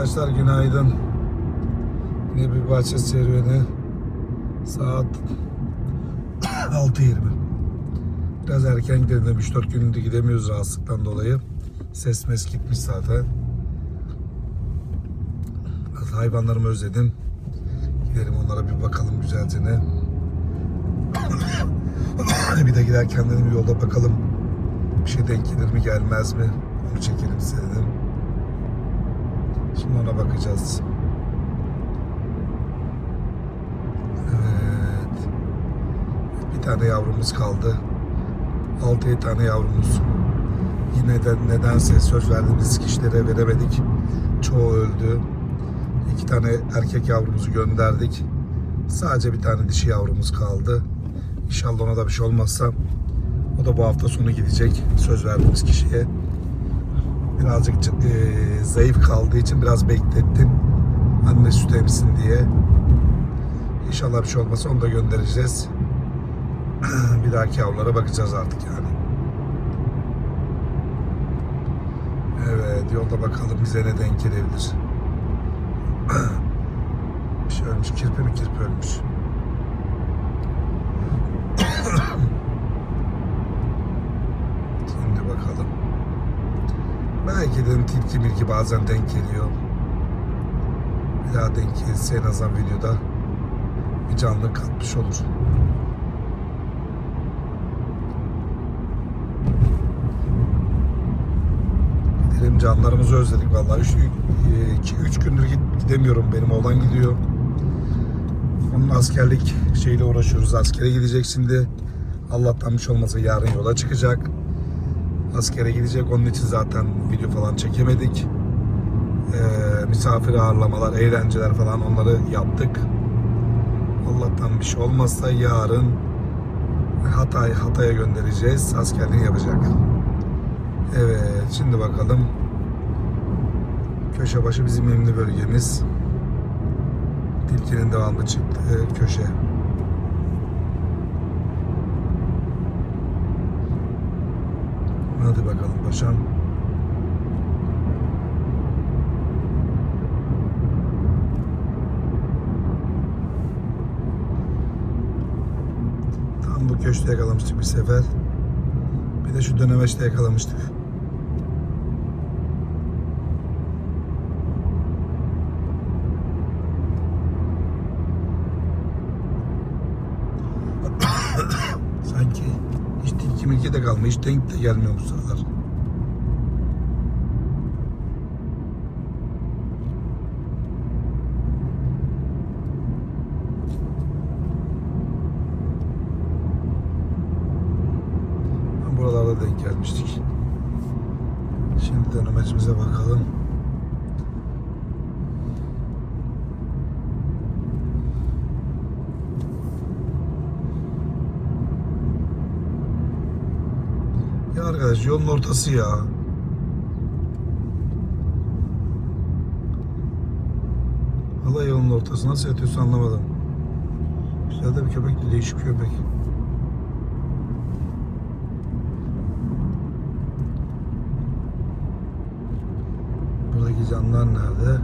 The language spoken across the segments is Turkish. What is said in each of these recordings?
Arkadaşlar günaydın. Yine bir bahçe serüveni. Saat 6.20. Biraz erken gidelim. 3-4 gündür gidemiyoruz rahatsızlıktan dolayı. Ses mes gitmiş zaten. Biraz hayvanlarımı özledim. Gidelim onlara bir bakalım güzelce ne. bir de giderken dedim yolda bakalım bir şey denk gelir mi gelmez mi onu çekelim istedim. Şimdi ona bakacağız. Evet. Bir tane yavrumuz kaldı. 6-7 tane yavrumuz. Yine de nedense söz verdiğimiz kişilere veremedik. Çoğu öldü. İki tane erkek yavrumuzu gönderdik. Sadece bir tane dişi yavrumuz kaldı. İnşallah ona da bir şey olmazsa o da bu hafta sonu gidecek. Söz verdiğimiz kişiye. Birazcık e, zayıf kaldığı için biraz beklettim. Anne süt emsin diye. İnşallah bir şey olmazsa onu da göndereceğiz. bir dahaki yavrulara bakacağız artık yani. Evet yolda bakalım bize ne denk gelebilir. bir şey ölmüş. Kirpi mi kirpi ölmüş. Şimdi bakalım. Belki de tilki milki bazen denk geliyor. Bir daha denk gelirse en azından videoda bir canlı katmış olur. Gidelim canlarımızı özledik vallahi. 2-3 gündür git- gidemiyorum. Benim oğlan gidiyor. Onun askerlik şeyle uğraşıyoruz. Askere gidecek şimdi. Allah'tan bir şey olmasa yarın yola çıkacak. Askere gidecek. Onun için zaten video falan çekemedik. Ee, misafir ağırlamalar, eğlenceler falan onları yaptık. Allah'tan bir şey olmazsa yarın Hatay Hatay'a göndereceğiz. Askerliğini yapacak. Evet, şimdi bakalım. Köşe başı bizim emni bölgemiz. Tilkinin devamlı çıktığı köşe. Hadi bakalım paşam. Tam bu köşte yakalamıştık bir sefer. Bir de şu dönemeçte yakalamıştık. Sanki hiç tilki milki de kalmıyor. Hiç denk de gelmiyor bu sıralar. Buralarda denk gelmiştik. Şimdi dönemecimize bakalım. Ya arkadaş yolun ortası ya. Valla yolun ortası nasıl yatıyorsun anlamadım. Güzel de bir köpek de değişik köpek. Buradaki canlar nerede?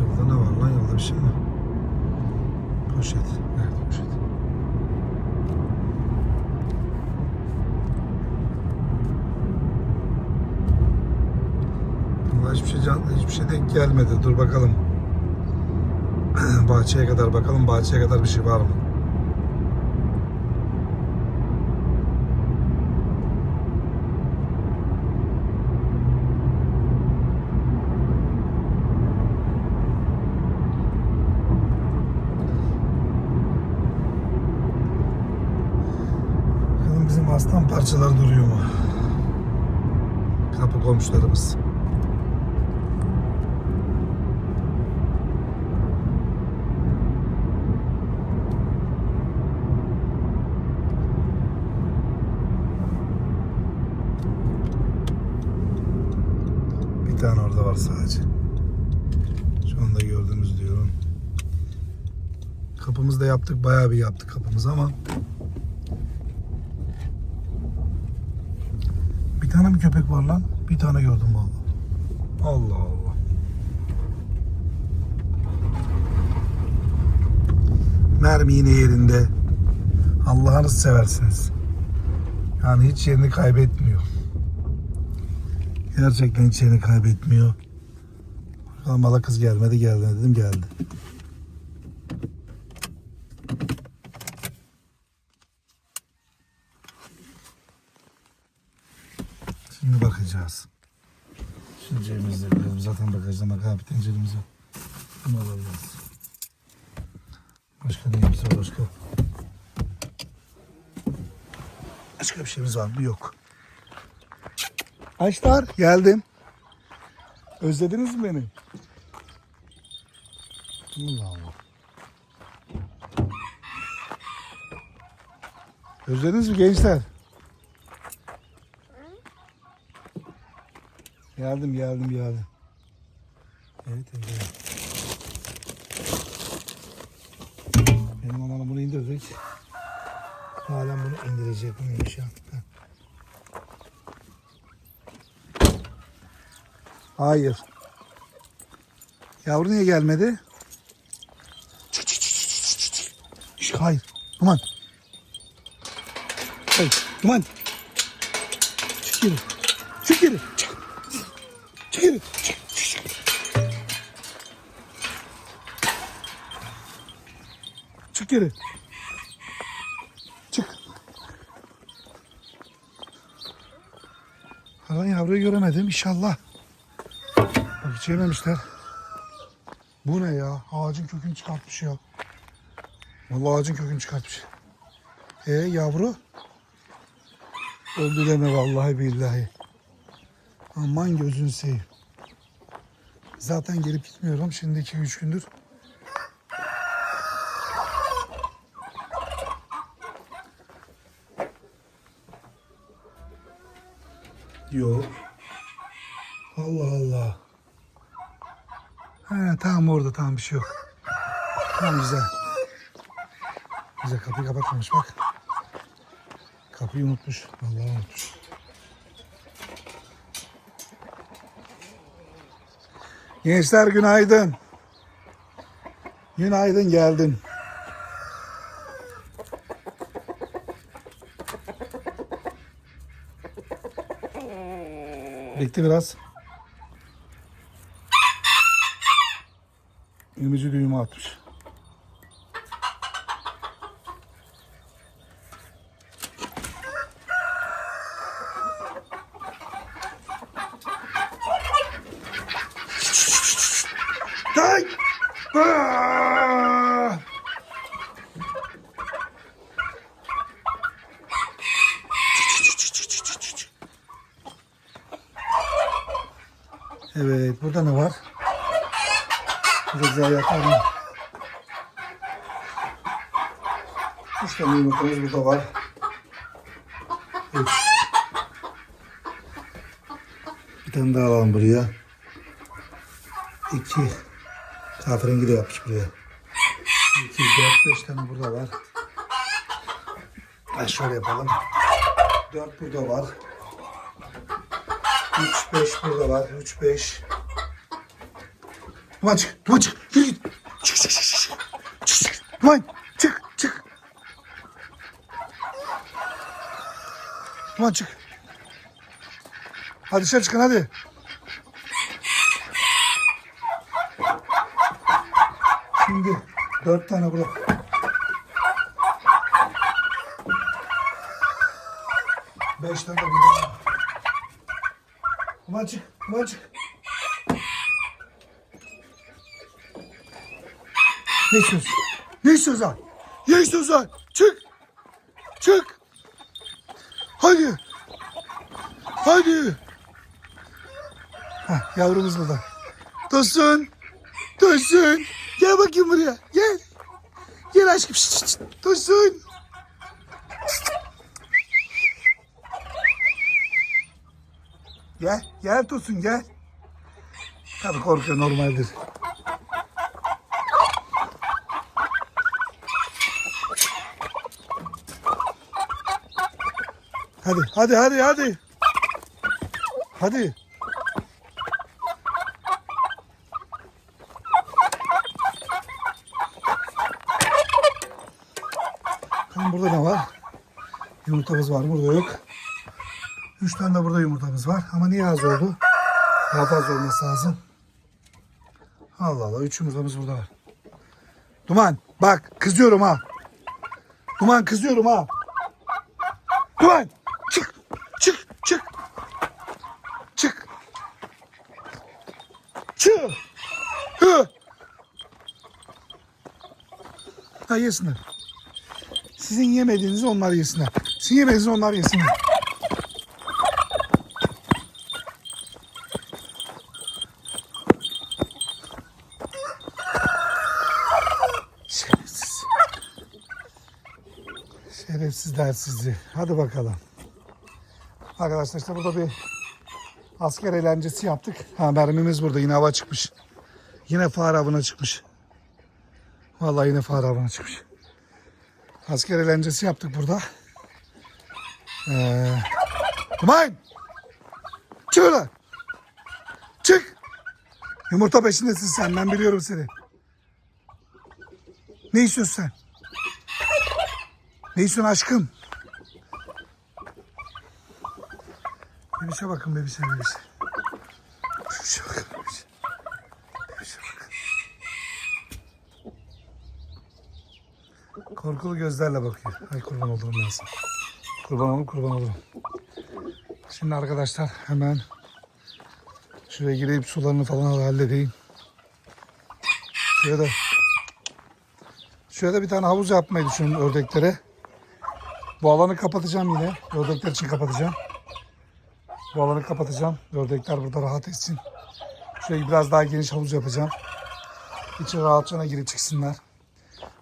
Yolda ne var lan? Yolda bir şey mi? Poşet. Evet poşet. Vallahi hiçbir şey hiçbir şey denk gelmedi. Dur bakalım. Bahçeye kadar bakalım. Bahçeye kadar bir şey var mı? Bakalım bizim aslan parçalar duruyor mu? Kapı komşularımız. Bir tane orada var sadece. Şu anda gördüğünüz diyorum. Kapımızda yaptık. Bayağı bir yaptık kapımızı ama Bir tane mi köpek var lan? Bir tane gördüm vallahi. Allah Allah. Mermi yine yerinde. Allah'ını seversiniz. Yani hiç yerini kaybetmiyor. Gerçekten hiç yerini kaybetmiyor. Bakalım kız gelmedi geldi dedim geldi. Şimdi bakacağız. Şimdi cebimizde biliyorum. Zaten bagajda makam tenceremiz var. Bunu alacağız. Başka neyimiz var başka? Başka bir şeyimiz var mı? Yok. Açlar geldim. Özlediniz mi beni? Allah Allah. Özlediniz mi gençler? Geldim geldim geldim. Evet evet. Benim amanım bunu indirdik. Halen bunu indirecek miymiş ya? Hayır. Yavru niye gelmedi? Çık, çık, çık, çık, çık, çık. Şş, Hayır. Duman. Hayır. Duman. Çık geri. Çık geri. Çık. Çık geri. Çık. Çık. çık. Geri. Çık. Hala yavruyu göremedim inşallah. Hiç yememişler. Bu ne ya? Ağacın kökünü çıkartmış ya. Vallahi ağacın kökünü çıkartmış. E yavru? Öldü deme vallahi billahi. Aman gözün seveyim. Zaten gelip gitmiyorum. Şimdi 2-3 gündür. Yok. Allah Allah. He tamam orada tamam bir şey yok. Tamam güzel. Güzel kapıyı kapatmamış bak. Kapıyı unutmuş. Vallahi unutmuş. Gençler günaydın. Günaydın geldim. Bekle biraz. Burada ne var? Burada yatar mı? Üç tane yumurtamız burada var. Üç. Bir tane daha alalım buraya. İki. Kahverengi de yapmış buraya. İki, dört, beş tane burada var. Ha şöyle yapalım. Dört burada var. Üç, beş burada var. Üç, beş. Duman çık, duman çık. Yürü git. Çık, çık, çık, çık. Çık, çık. Duman çık, çık. Duman çık. Hadi dışarı çıkın hadi. Şimdi dört tane burada. Beş tane burada. var. Duman çık, duman çık. Ne istiyorsun lan? Ne istiyorsun lan? Çık. Çık. Hadi. Hadi. Hah, yavrumuz burada. Tosun. Tosun. Gel bakayım buraya. Gel. Gel aşkım. Şişt, şişt. Tosun. Gel. Gel Tosun gel. Tabii korkuyor normaldir. Hadi hadi hadi hadi. Hadi. Bakalım burada ne var? Yumurtamız var? Burada yok. Üç tane de burada yumurtamız var. Ama niye az oldu? Daha fazla olması lazım. Allah Allah. Üç yumurtamız burada var. Duman bak kızıyorum ha. Duman kızıyorum ha. Duman çık çık çık. Çık. Çık. Hı. Ha yesinler. Sizin yemediğinizi onlar yesinler. Sizin yemediğinizi onlar yesinler. Şerefsiz. Şerefsizler sizi. Hadi bakalım. Arkadaşlar işte burada bir asker eğlencesi yaptık. Ha mermimiz burada. Yine hava çıkmış. Yine fare avına çıkmış. Vallahi yine fare avına çıkmış. Asker eğlencesi yaptık burada. Ee, Duman! Çık ulan! Çık! Yumurta peşindesin sen. Ben biliyorum seni. Ne istiyorsun sen? Ne istiyorsun aşkım? Bebişe bakın bebişe bebişe. Bebişe bakın. Bebişe Korkulu gözlerle bakıyor. Ay kurban olurum ben sana. Kurban olurum kurban olurum. Şimdi arkadaşlar hemen şuraya gireyim sularını falan halledeyim. Şuraya da bir tane havuz yapmayı düşünüyorum ördeklere. Bu alanı kapatacağım yine. Ördekler için kapatacağım. Bu alanı kapatacağım. Ördekler burada rahat etsin. Şurayı biraz daha geniş havuz yapacağım. İçeri rahatça girip çıksınlar.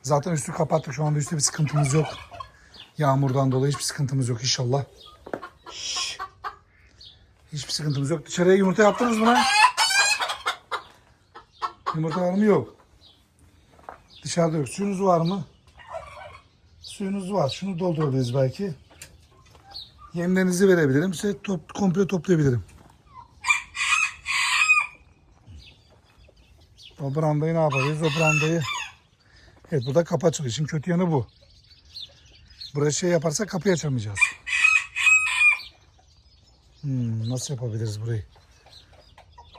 Zaten üstü kapattık. Şu anda üstte bir sıkıntımız yok. Yağmurdan dolayı hiçbir sıkıntımız yok inşallah. Şşş. Hiçbir sıkıntımız yok. Dışarıya yumurta yaptınız mı lan? Yumurta var mı? Yok. Dışarıda yok. Suyunuz var mı? Suyunuz var. Şunu doldurabiliriz belki. Yemlerinizi verebilirim. Size top, komple toplayabilirim. O brandayı ne yapabiliriz? O brandayı Evet bu da kapı açılıyor. Şimdi kötü yanı bu. Buraya şey yaparsa kapıyı açamayacağız. Hmm, nasıl yapabiliriz burayı?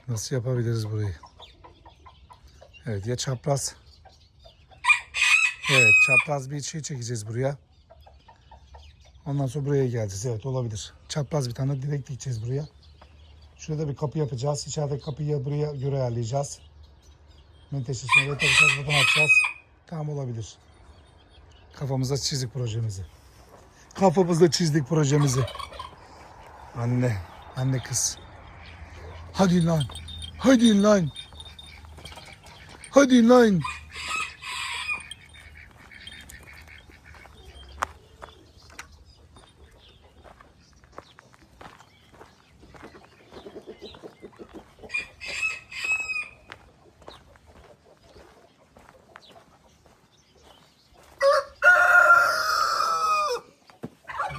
Nasıl yapabiliriz burayı? Evet ya çapraz. Evet çapraz bir şey çekeceğiz buraya. Ondan sonra buraya geleceğiz. Evet olabilir. Çapraz bir tane direkt dikeceğiz buraya. Şurada bir kapı yapacağız. İçerideki kapıyı buraya göre ayarlayacağız. Menteşesini ve takacağız. Buradan açacağız. Tamam olabilir. Kafamızda çizdik projemizi. Kafamızda çizdik projemizi. Anne. Anne kız. Hadi lan. Hadi lan. Hadi lan.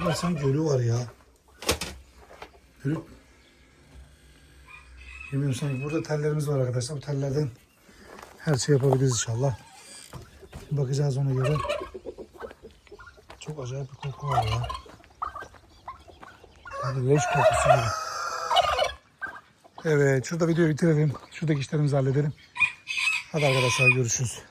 Ya sen gölü var ya. Gölü. Yemin sanki burada tellerimiz var arkadaşlar. Bu tellerden her şey yapabiliriz inşallah. Bakacağız ona göre. Çok acayip bir koku var ya. Hadi leş kokusu gibi. Evet şurada videoyu bitirelim. Şuradaki işlerimizi halledelim. Hadi arkadaşlar görüşürüz.